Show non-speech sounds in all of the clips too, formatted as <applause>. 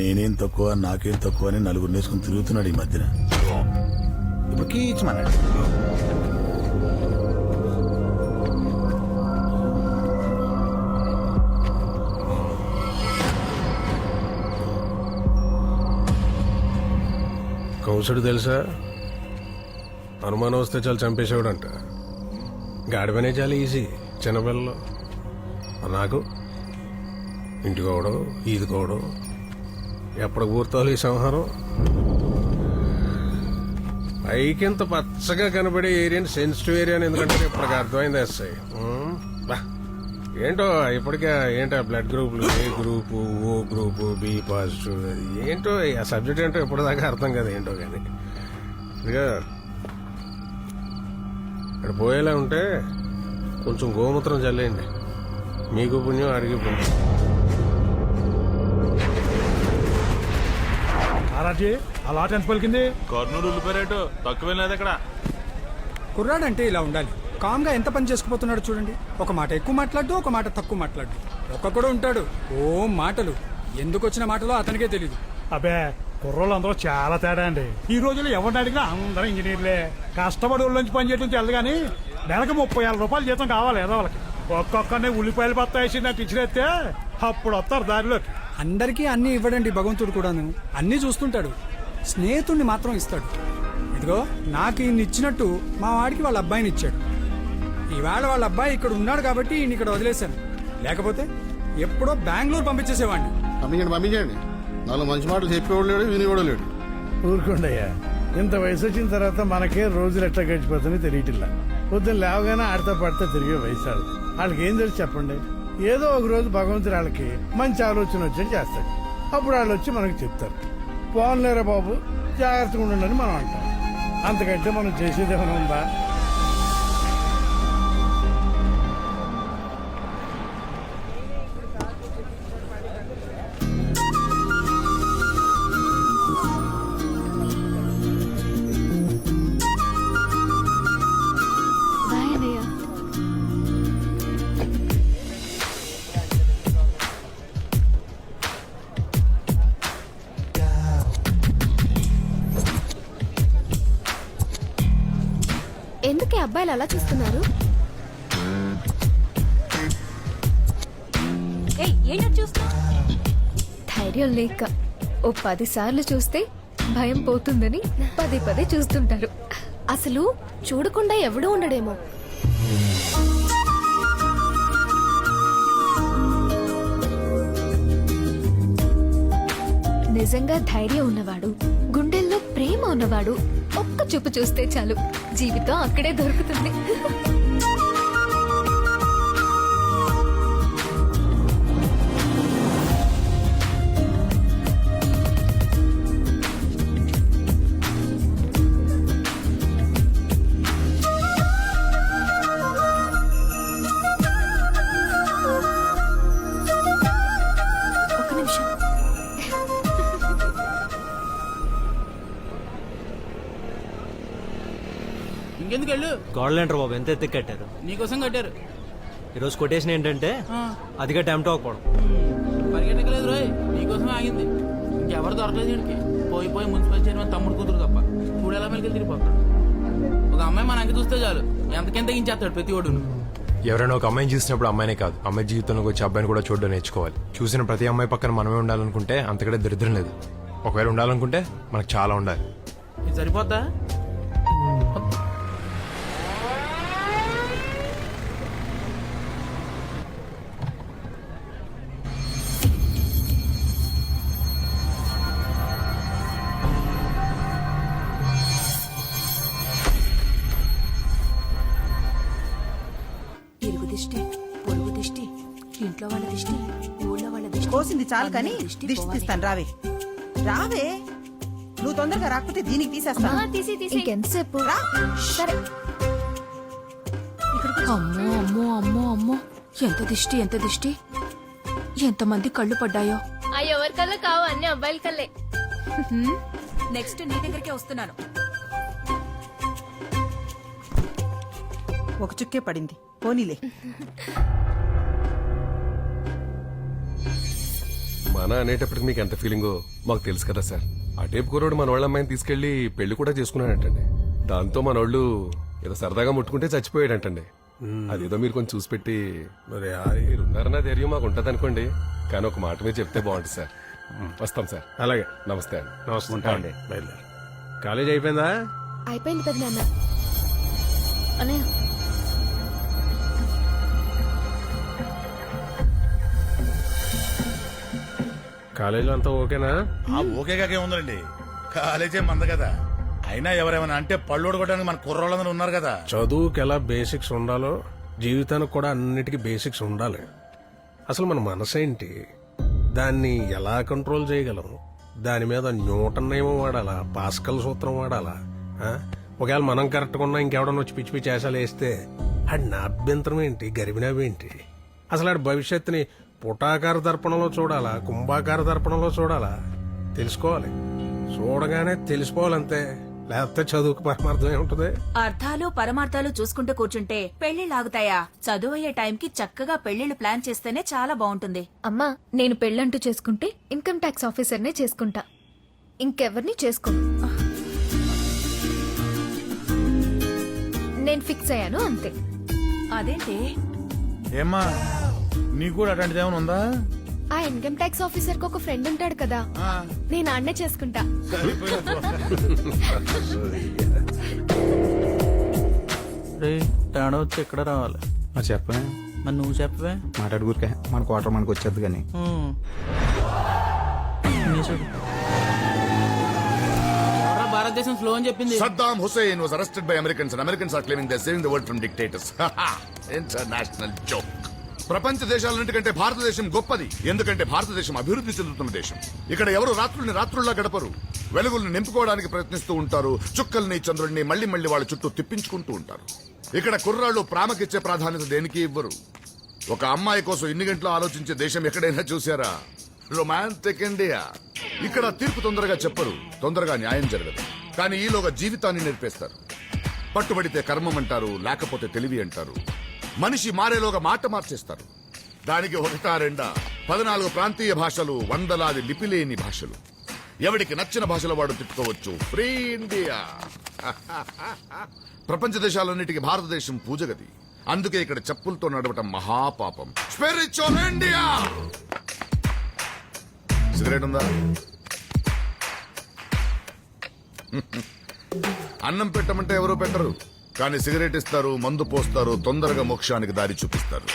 నేనేం తక్కువ నాకేం తక్కువ అని నలుగురు నేసుకుని తిరుగుతున్నాడు ఈ మధ్యన. ఇప్పుడు కీచమన్నాడు కౌసుడు తెలుసా? అనుమానం వస్తే చాలు చంపేసేవాడంట. గాడిపనే చాలా ఈజీ చిన్నపిల్లలు. నాకు ఇంటికోవడం ఈదుకోవడం ఎప్పుడు పూర్తోవాలి ఈ సంహారం? పైకింత పచ్చగా కనబడే ఏరియాని సెన్సిటివ్ ఏరియా అని ఎందుకంటే ఇప్పటికి అర్థమైంది ఎస్ఐ. బా. ఏంటో ఇప్పటికే ఏంటో బ్లడ్ గ్రూపులు A group O group B positive ఏంటో ఆ సబ్జెక్ట్ ఏంటో ఇప్పటిదాకా అర్థం కదా ఏంటో కానీ. ఇక ఇక్కడ పోయేలా ఉంటే కొంచెం గోమూత్రం చల్లేయండి. మీకు పుణ్యం అడిగి పుణ్యం. ఆరాజీ అలా ఎంత పలికింది. కర్నూలు ఉల్లిపాయ తక్కువ లేదు అక్కడ కుర్రాడంటే ఇలా ఉండాలి. కామ్గా ఎంత పని చేసుకుపోతున్నాడు చూడండి. ఒక మాట ఎక్కువ మాట్లాడు ఒక మాట తక్కువ మాట్లాడు. ఒక్కొక్కడు ఉంటాడు. ఓ మాటలు. ఎందుకు వచ్చిన మాటలో అతనికే తెలియదు అబ్బే కుర్రోళ్ళు అందరూ చాలా తేడా అండి. ఈ రోజుల్లో ఎవరిని అడిగినా అందరూ ఇంజనీర్లే. కష్టపడి ఊళ్ళో నుంచి పని చేయడం తెలదు కానీ నెలకు ముప్పై వేల రూపాయలు జీతం కావాలి ఏదో వాళ్ళకి. ఒక్కొక్కరిని ఉల్లిపాయలు బత్త వేసి నాకు ఇచ్చినట్టే అప్పుడు వస్తారు దారిలోకి. అందరికీ అన్ని ఇవ్వడండి భగవంతుడు కూడాను. అన్నీ చూస్తుంటాడు. స్నేహితుడిని మాత్రం ఇస్తాడు. ఇదిగో నాకు ఈయన ఇచ్చినట్టు మా వాడికి వాళ్ళ అబ్బాయిని ఇచ్చాడు. ఈవేళ వాళ్ళ అబ్బాయి ఇక్కడ ఉన్నాడు కాబట్టి ఈయన ఇక్కడ వదిలేశాను. లేకపోతే ఎప్పుడో బెంగళూరు పంపించేసేవాడిని. పంపించండి పంపించండి. నాలుగు మంచి మాటలు చెప్పేవాడు లేడు వినేవాడు లేడు. ఊరుకోండయ్యా ఇంత వయసు వచ్చిన తర్వాత మనకే రోజులు ఎట్లా గడిచిపోతుందో తెలియటిల్లా పొద్దున్న లేవగానే ఆడతా పడితే తిరిగే వయసు. వాళ్ళకి ఏం తెలుసు చెప్పండి? ఏదో ఒక రోజు భగవంతుడు వాళ్ళకి మంచి ఆలోచన వచ్చి చేస్తాడు. అప్పుడు వాళ్ళు వచ్చి మనకు చెప్తారు. పోన్లేరా బాబు? జాగ్రత్తగా ఉండండి మనం అంటాం. అంతకంటే మనం చేసేది ఏమైనా ఉందా? అబ్బాయిలు అలా చూస్తున్నారు? ధైర్యం లేక ఓ పది సార్లు చూస్తే భయం పోతుందని పదే పదే చూస్తుంటారు. అసలు చూడకుండా ఎవడూ ఉండడేమో. నిజంగా ధైర్యం ఉన్నవాడు గుండెల్లో ప్రేమ ఉన్నవాడు ఒక్క చూపు చూస్తే చాలు. జీవితం అక్కడే దొరుకుతుంది. గోడలేంటారు బాబు ఎంత ఎత్తుకు కట్టారు? నీకోసం కట్టారు. ఈరోజు కొటేషన్ ఏంటంటే అదిగా టైంతో అవ్వకపోవడం పరిగెట్టలేదు రోయ్ నీకోసం ఆగింది. ఇంకెవరు దొరకలేదు వీడికి పోయి పోయి మున్సిపల్ చైర్మన్ తమ్ముడు కూతురు తప్ప. చూడు ఎలా మెలికలు తిరిగిపోతాడు. ఒక అమ్మాయి మన అంక చూస్తే చాలు. ఎంతకెంత తగ్గించేస్తాడు ప్రతి ఒడును. ఎవరైనా ఒక అమ్మాయిని చూసినప్పుడు అమ్మాయినే కాదు. అమ్మాయి జీవితంలోకి వచ్చి అబ్బాయిని కూడా చూడడం నేర్చుకోవాలి. చూసిన ప్రతి అమ్మాయి పక్కన మనమే ఉండాలనుకుంటే అంతకంటే దరిద్రం లేదు. ఒకవేళ ఉండాలనుకుంటే మనకు చాలా ఉండాలి. ఇది సరిపోద్దా? దిష్టి పొరుగు దిష్టి ఇంట్లో వాళ్ళ దిష్టి ఊళ్ళో వాళ్ళ దిష్టి కోసింది చాలు కానీ అందరి దిష్టి పోవాలి. తీస్తాను రావే. రావే. నువ్వు తొందరగా రాకపోతే దీనికి తీసేస్తాను. తీసి తీసి. ఇంకెంతసేపు? రా. సరే. అమ్మో అమ్మో అమ్మో అమ్మో. ఎంత దిష్టి ఎంత దిష్టి? ఎంతమంది కళ్ళు పడ్డాయో? ఆ ఎవరి కల్లా కావు అన్ని అబ్బాయిల కల్లే నెక్స్ట్ నీ దగ్గరికే వస్తున్నాను. ఒక చుక్కే పడింది. పోనీలే. మన అనేటప్పటికి మీకు ఎంత ఫీలింగో మాకు తెలుసు కదా సార్. ఆ టైపు కుర్రోడు మన వాళ్ళ అమ్మాయిని తీసుకెళ్ళి పెళ్ళి కూడా చేసుకున్నాడంటండి. దాంతో మన వాళ్ళు ఏదో సరదాగా ముట్టుకుంటే చచ్చిపోయాడంటండి. అదేదో మీరు కొంచెం చూసి పెట్టి మరి ఉన్నారన్న ధైర్యం మాకు ఉంటుంది అనుకోండి కానీ ఒక మాట మీద చెప్తే బాగుంటుంది సార్. వస్తాం సార్. అలాగే. నమస్తే అండి. నమస్తే. ఉంటామండి బయలుదేరు. కాలేజ్ అయిపోయిందా? అయిపోయింది పెద్ద నాన్న. అనే కాలేజీలో అంతా ఓకేనా? ఆ ఓకేగాకే ఉందండి కాలేజే మంద కదా. అయినా ఎవరేమైనా అంటే పళ్ళు కొట్టడానికి మన కుర్రోళ్ళందరూ ఉన్నారు కదా. చదువుకి ఎలా బేసిక్స్ ఉండాలో జీవితానికి కూడా అన్నిటికీ బేసిక్స్ ఉండాలి. అసలు మన మనసు ఏంటి దాన్ని ఎలా కంట్రోల్ చేయగలం? దాని మీద న్యూటన్ నియమం వాడాలా? పాస్కల్ సూత్రం వాడాలా? ఆ? ఒకవేళ మనం కరెక్ట్గా ఉన్నా ఇంకెవడన్నా వచ్చి పిచ్చి పిచ్చి వేసాలు వేస్తే ఆడి నా అభ్యంతరం ఏంటి? గరిబినవి ఏంటి? అసలు ఆడి భవిష్యత్తుని పుటాకార దర్పణంలో చూడాలా? కుంభాకార దర్పణంలో చూడాలా? తెలుసుకోవాలి. చూడగానే తెలిసిపోవాలంతే. లేకపోతే చదువుకు పరమార్థం ఏముంటుంది? అర్థాలు పరమార్థాలు చూసుకుంటూ కూర్చుంటే పెళ్ళిళ్ళు ఆగుతాయా? చదువు అయ్యే టైంకి చక్కగా పెళ్ళిళ్ళు ప్లాన్ చేస్తేనే చాలా బాగుంటుంది. అమ్మా నేను పెళ్ళంటూ చేసుకుంటే ఇన్కమ్ ట్యాక్స్ ఆఫీసర్నే చేసుకుంటా. ఇంకెవరిని చేసుకోను నేను ఫిక్స్ అయ్యాను అంతే. అదేంటి? ఏమ్మా? నీకు కూడా అట్లాంటిది ఏమైనా ఉందా? ఆ ఇన్కమ్ ట్యాక్స్ ఆఫీసర్కి ఒక ఫ్రెండ్ ఉంటాడు కదా. నేను ఆడనే చేసుకుంటా. రే తేడా వచ్చి ఎక్కడ రావాలి? చెప్పే మరి నువ్వు చెప్పవే? మాట్లాడుకురికే మన క్వార్టర్ మనకు వచ్చేది కానీ. భారతదేశం స్లో అని చెప్పింది? Saddam Hussein was arrested by Americans and Americans are claiming they saving the world from dictators international joke ప్రపంచ దేశాలన్నిటికంటే భారతదేశం గొప్పది. ఎందుకంటే భారతదేశం అభివృద్ధి చెందుతున్న దేశం. ఇక్కడ ఎవరు రాత్రుల్ని రాత్రుల్లా గడపరు. వెలుగుల్ని నింపుకోవడానికి ప్రయత్నిస్తూ ఉంటారు. చుక్కల్ని చంద్రుల్ని మళ్ళీ మళ్ళీ వాళ్ళ చుట్టూ తిప్పించుకుంటూ ఉంటారు. ఇక్కడ కుర్రాళ్ళు ప్రామకిచ్చే ప్రాధాన్యత దేనికి ఇవ్వరు. ఒక అమ్మాయి కోసం ఇన్ని గంటలు ఆలోచించే దేశం ఎక్కడైనా చూసారా రొమాంటిక్ ఇండియా. ఇక్కడ తీర్పు తొందరగా చెప్పరు. తొందరగా న్యాయం జరగదు. కానీ ఈలోగా జీవితాన్ని నేర్పేస్తారు. పట్టుబడితే కర్మం అంటారు లేకపోతే తెలివి అంటారు. మనిషి మారేలోగా మాట మార్చేస్తారు. దానికి ఒకటా రెండా? పద్నాలుగు ప్రాంతీయ భాషలు వందలాది లిపిలేని భాషలు. ఎవడికి నచ్చిన భాషలో వాడు తిట్టుకోవచ్చు? Free India! <laughs> ప్రపంచ దేశాలన్నిటికీ భారతదేశం పూజగది. అందుకే ఇక్కడ చెప్పులతో నడవటం మహాపాపం. స్పిరిచువల్ ఇండియా సిగరెట్ ఉందా అన్నం పెట్టమంటే ఎవరు పెట్టరు. కానీ సిగరెట్ ఇస్తారు మందు పోస్తారు తొందరగా మోక్షానికి దారి చూపిస్తారు.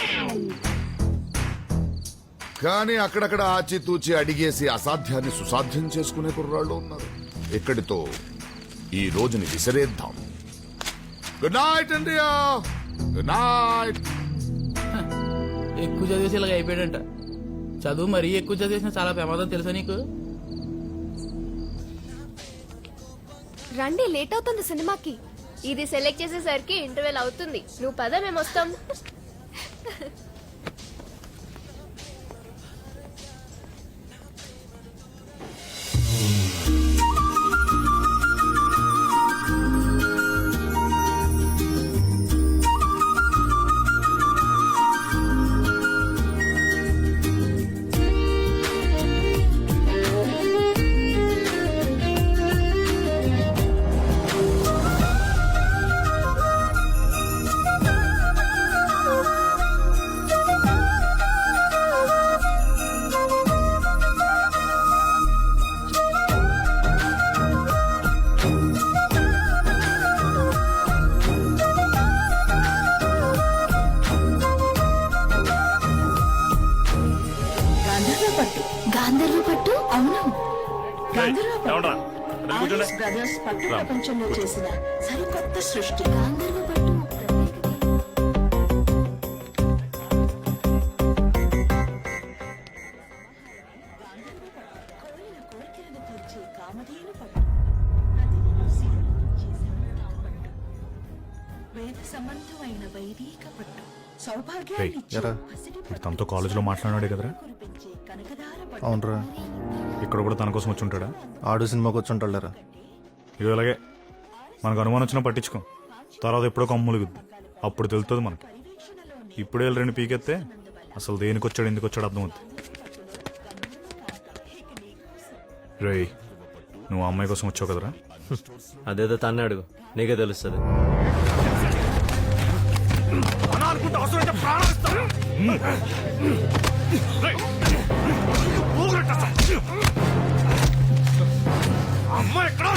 కానీ అక్కడక్కడ ఆచితూచి అడిగేసి అసాధ్యాన్ని సుసాధ్యం చేసుకునే కుర్రాళ్ళు ఉన్నారు. ఇక్కడితో ఈ రోజుని విసిరేద్దాం. Good night India good night ఎక్కువ చదివేసి ఇలాగ అయిపోయాడంట. చదువు మరీ ఎక్కువ చదివేసిన చాలా ప్రమాదం తెలుసా నీకు? రండి లేట్ అవుతుంది సినిమాకి. ఇది సెలెక్ట్ చేసేసరికి ఇంటర్వెల్ అవుతుంది. నువ్వు పద మేము వస్తాం. బ్రదర్స్ పట్టు ప్రపంచంలో చేసిన సరికొత్త సృష్టి. గాంధర్వ పట్టు సంబంధమైన వైదిక పట్టు సౌభాగ్యాన్ని తనతో కాలేజీలో మాట్లాడాడు కదరా? అవునరా. ఇక్కడ కూడా తన కోసం వచ్చి ఉంటాడా ఆడు సినిమాకి వచ్చి ఉంటారా ఇది అలాగే మనకు అనుమానం వచ్చినా పట్టించుకో. తర్వాత ఎప్పుడో కమ్ములుగుద్ది అప్పుడు తెలుస్తుంది మనకి. ఇప్పుడే రెండు పీకెత్తే అసలు దేనికి వచ్చాడు ఎందుకు వచ్చాడు అర్థం అవుతుంది. రేయ్ నువ్వు అమ్మాయి కోసం వచ్చావు కదరా? అదేదో తన్నే అడుగు. నీకే తెలుస్తుంది. అమ్మ ఎక్కడ